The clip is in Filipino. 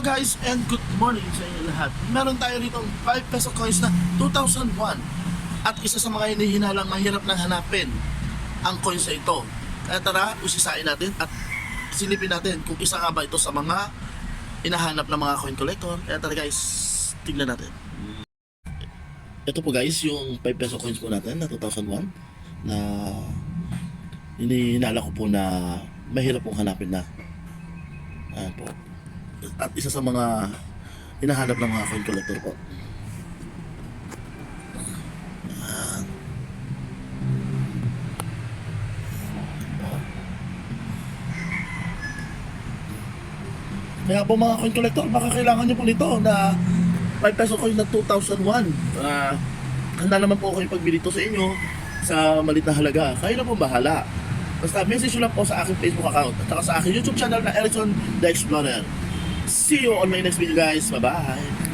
guys and good morning sa inyo lahat. Meron tayo rito 5 peso coins na 2001 at isa sa mga hinihinalang mahirap nang hanapin ang coins na ito. Kaya tara, usisain natin at silipin natin kung isa nga ba ito sa mga hinahanap ng mga coin collector. Kaya tara guys, tignan natin. Ito po guys, yung 5 peso coins po natin na 2001 na hinihinala ko po na mahirap pong hanapin na. Ayan po. At isa sa mga hinahanap ng mga coin collector po. Kaya po mga coin collector, baka kailangan nyo po nito na 5 peso coin na 2001. Ah, handa naman po ako yung pagbili ito sa inyo sa malit na halaga. Kayo na po bahala. Basta message nyo lang po sa aking Facebook account at saka sa aking YouTube channel na Erickson The Explorer. See you on my next video guys. Bye-bye!